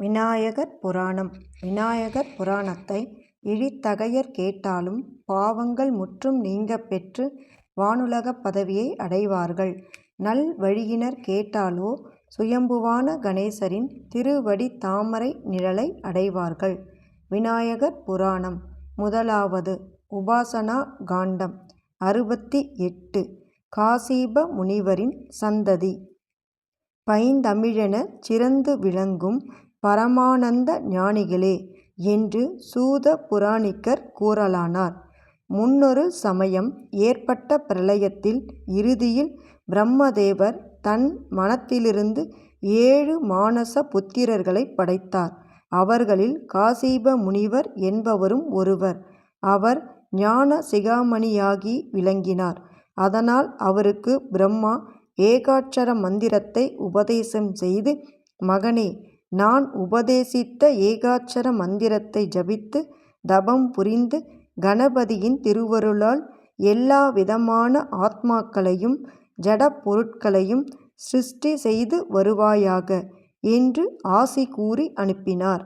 விநாயகர் புராணம். விநாயகர் புராணத்தை இழித்தகையர் கேட்டாலும் பாவங்கள் முற்றும் நீங்க பெற்று வானுலகப் பதவியை அடைவார்கள். நல் வழியினர் கேட்டாலோ சுயம்புவான கணேசரின் திருவடி தாமரை நிழலை அடைவார்கள். விநாயகர் புராணம். முதலாவது உபாசனா காண்டம். அறுபத்தி எட்டு. காசீப முனிவரின் சந்ததி. பைந்தமிழென சிறந்து விளங்கும் பரமானந்த ஞானிகளே என்று சூத புராணிகர் கூறலானார். முன்னொரு சமயம் ஏற்பட்ட பிரளயத்தில் இறுதியில் பிரம்மதேவர் தன் மனத்திலிருந்து ஏழு மானச புத்திரர்களைப் படைத்தார். அவர்களில் காசீப முனிவர் என்பவரும் ஒருவர். அவர் ஞான சிகாமணியாகி விளங்கினார். அதனால் அவருக்கு பிரம்மா ஏகாட்சர மந்திரத்தை உபதேசம் செய்து மகனே நான் உபதேசித்த ஏகாட்சர மந்திரத்தை ஜபித்து தபம் புரிந்து கணபதியின் திருவருளால் எல்லா விதமான ஆத்மாக்களையும் ஜட பொருட்களையும் சிருஷ்டி செய்து வருவாயாக என்று ஆசி கூறி அனுப்பினார்.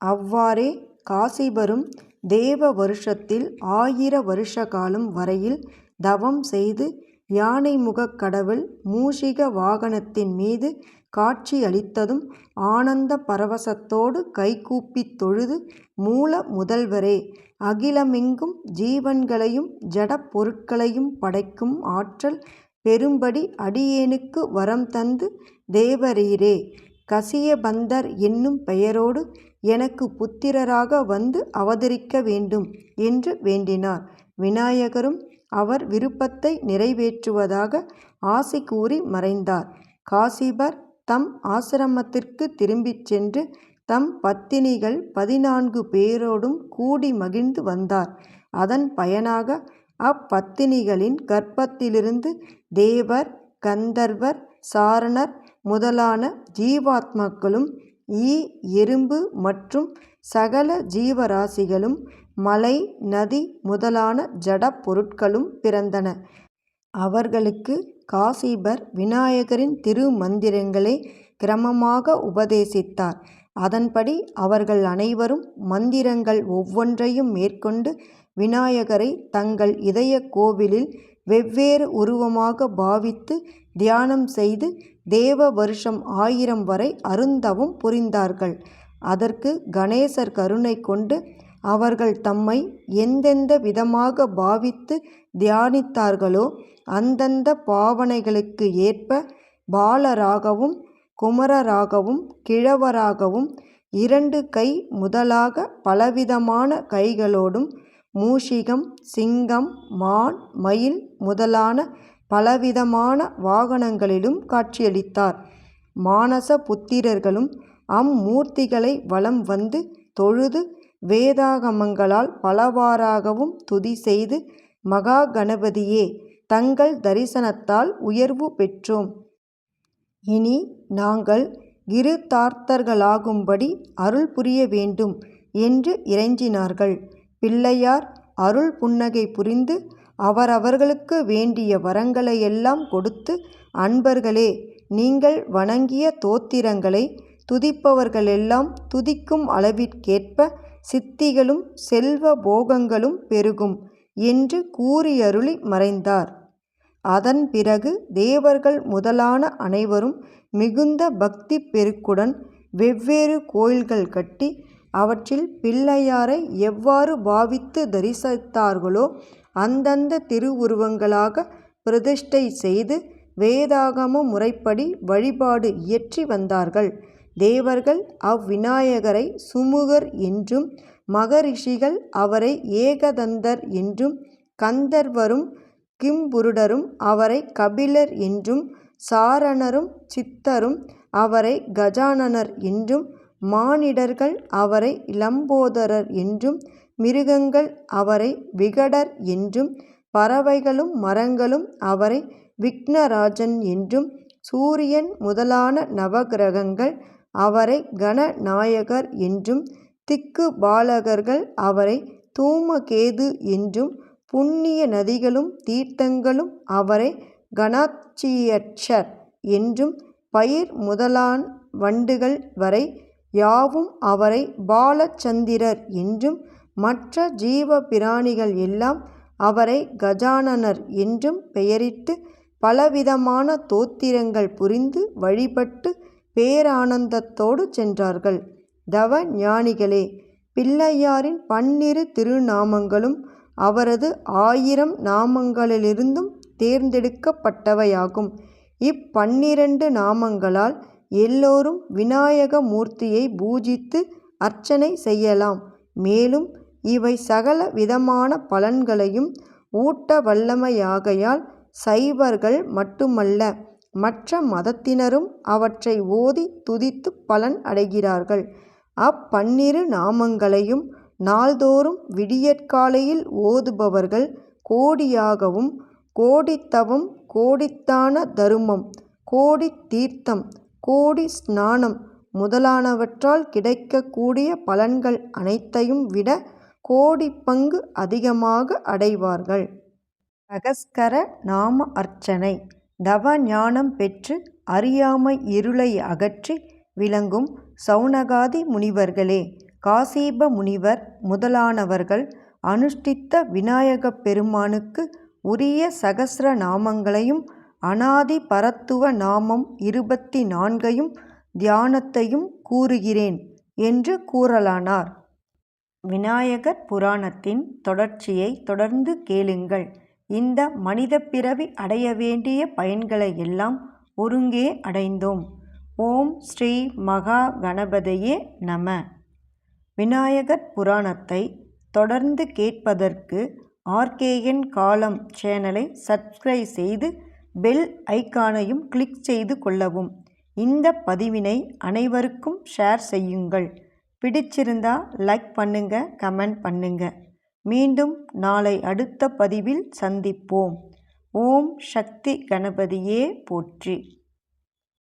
அவ்வாறே காசிபரும் தேவ வருஷத்தில் ஆயிர வருஷ காலம் வரையில் தவம் செய்து யானை முகக் கடவுள் மூஷிக வாகனத்தின் மீது காட்சியளித்ததும் ஆனந்த பரவசத்தோடு கைகூப்பித் தொழுது மூல முதல்வரே அகிலமெங்கும் ஜீவன்களையும் ஜடப்பொருட்களையும் படைக்கும் ஆற்றல் பெரும்படி அடியேனுக்கு வரம் தந்து தேவரீரே கசியபந்தர் என்னும் பெயரோடு எனக்கு புத்திரராக வந்து அவதரிக்க வேண்டும் என்று வேண்டினார். விநாயகரும் அவர் விருப்பத்தை நிறைவேற்றுவதாக ஆசி கூறி மறைந்தார். காசிபர் தம் ஆசிரமத்திற்கு திரும்பிச் சென்று தம் பத்தினிகள் பதினான்கு பேரோடும் கூடி மகிழ்ந்து வந்தார். அதன் பயனாக அப்பத்தினிகளின் கர்ப்பத்திலிருந்து தேவர் கந்தர்வர் சாரணர் முதலான ஜீவாத்மாக்களும் ஈ எறும்பு மற்றும் சகல ஜீவராசிகளும் மலை நதி முதலான ஜட பொருட்களும் பிறந்தன. அவர்களுக்கு காசிபர் விநாயகரின் திருமந்திரங்களை கிரமமாக உபதேசித்தார். அதன்படி அவர்கள் அனைவரும் மந்திரங்கள் ஒவ்வொன்றையும் மேற்கொண்டு விநாயகரை தங்கள் இதயக் கோவிலில் வெவ்வேறு உருவமாக பாவித்து தியானம் செய்து தேவ வருஷம் ஆயிரம் வரை அருந்தவும் புரிந்தார்கள். அதற்கு கணேசர் கருணை கொண்டு அவர்கள் தம்மை எந்தெந்த விதமாக பாவித்து தியானித்தார்களோ அந்தந்த பாவனைகளுக்கு ஏற்ப பாலராகவும் குமரராகவும் கிழவராகவும் இரண்டு கை முதலாக பலவிதமான கைகளோடும் மூஷிகம் சிங்கம் மான் மயில் முதலான பலவிதமான வாகனங்களிலும் காட்சியளித்தார். மானச புத்திரர்களும் அம்மூர்த்திகளை வலம் வந்து தொழுது வேதாகமங்களால் பலவாறாகவும் துதி செய்து மகா கணபதியே தங்கள் தரிசனத்தால் உயர்வு பெற்றோம். இனி நாங்கள் கிருதார்த்தர்களாகும்படி அருள் புரிய வேண்டும் என்று இறைஞ்சினார்கள். பிள்ளையார் அருள் புன்னகை புரிந்து அவரவர்களுக்கு வேண்டிய வரங்களையெல்லாம் கொடுத்து அன்பர்களே நீங்கள் வணங்கிய தோத்திரங்களை துதிப்பவர்களெல்லாம் துதிக்கும் அளவிற்கேற்ப சித்திகளும் செல்வ போகங்களும் பெருகும் என்று கூறியருளி மறைந்தார். அதன் பிறகு தேவர்கள் முதலான அனைவரும் மிகுந்த பக்தி பெருக்குடன் வெவ்வேறு கோயில்கள் கட்டி அவற்றில் பிள்ளையாரை எவ்வாறு பாவித்து தரிசித்தார்களோ அந்தந்த திருவுருவங்களாக பிரதிஷ்டை செய்து வேதாகம முறைப்படி வழிபாடு இயற்றி வந்தார்கள். தேவர்கள் அவ்விநாயகரை சுமுகர் என்றும் மகரிஷிகள் அவரை ஏகதந்தர் என்றும் கந்தர்வரும் கிம்புருடரும் அவரை கபிலர் என்றும் சாரணரும் சித்தரும் அவரை கஜானனர் என்றும் மானிடர்கள் அவரை லம்போதரர் என்றும் மிருகங்கள் அவரை விகடர் என்றும் பறவைகளும் மரங்களும் அவரை விக்னராஜன் என்றும் சூரியன் முதலான நவகிரகங்கள் அவரை கணநாயகர் என்றும் திக்குபாலகர்கள் அவரை தூமகேது என்றும் புண்ணிய நதிகளும் தீர்த்தங்களும் அவரை கணாச்சியட்சர் என்றும் பயிர் முதலான் வண்டுகள் வரை யாவும் அவரை பாலச்சந்திரர் என்றும் மற்ற ஜீவ பிராணிகள் எல்லாம் அவரை கஜானனர் என்றும் பெயரிட்டு பலவிதமான தோத்திரங்கள் புரிந்து வழிபட்டு பேரானந்தத்தோடு சென்றார்கள். தவ ஞானிகளே பிள்ளையாரின் பன்னிரு திருநாமங்களும் அவரது ஆயிரம் நாமங்களிலிருந்தும் தேர்ந்தெடுக்கப்பட்டவையாகும். இப்பன்னிரண்டு நாமங்களால் எல்லோரும் விநாயக மூர்த்தியை பூஜித்து அர்ச்சனை செய்யலாம். மேலும் இவை சகல விதமான பலன்களையும் ஊட்ட வல்லமையாகையால் சைவர்கள் மட்டுமல்ல மற்ற மதத்தினரும் அவற்றை ஓதி துதித்து பலன் அடைகிறார்கள். அப்பன்னிரு நாமங்களையும் நாள்தோறும் விடியற்காலையில் ஓதுபவர்கள் கோடியாகவும் கோடித்தவம் கோடித்தான தருமம் கோடித் தீர்த்தம் கோடி ஸ்நானம் முதலானவற்றால் கிடைக்கக்கூடிய பலன்கள் அனைத்தையும் விட கோடி பங்கு அதிகமாக அடைவார்கள். சகஸ்கர நாம அர்ச்சனை தவ ஞானம் பெற்று அறியாமை இருளை அகற்றி விளங்கும் சௌனகாதி முனிவர்களே காசீப முனிவர் முதலானவர்கள் அனுஷ்டித்த விநாயகப் பெருமானுக்கு உரிய சகசிர நாமங்களையும் அனாதி பரத்துவ நாமம் இருபத்தி நான்கையும் தியானத்தையும் கூறுகிறேன் என்று கூறலானார். விநாயகர் புராணத்தின் தொடர்ச்சியை தொடர்ந்து கேளுங்கள். இந்த மனிதப் பிறவி அடைய வேண்டிய பயன்களை எல்லாம் ஒருங்கே அடைந்தோம். ஓம் ஸ்ரீ மகா கணபதியே நம. விநாயகர் புராணத்தை தொடர்ந்து கேட்பதற்கு ஆர்கேஎன் காலம் சேனலை சப்ஸ்கிரைப் செய்து பெல் ஐகானையும் கிளிக் செய்து கொள்ளவும். இந்த பதிவினை அனைவருக்கும் ஷேர் செய்யுங்கள். பிடிச்சிருந்தா லைக் பண்ணுங்க கமெண்ட் பண்ணுங்கள் மீண்டும் நாளை அடுத்த பதிவில் சந்திப்போம். ஓம் சக்தி கணபதியே போற்றி.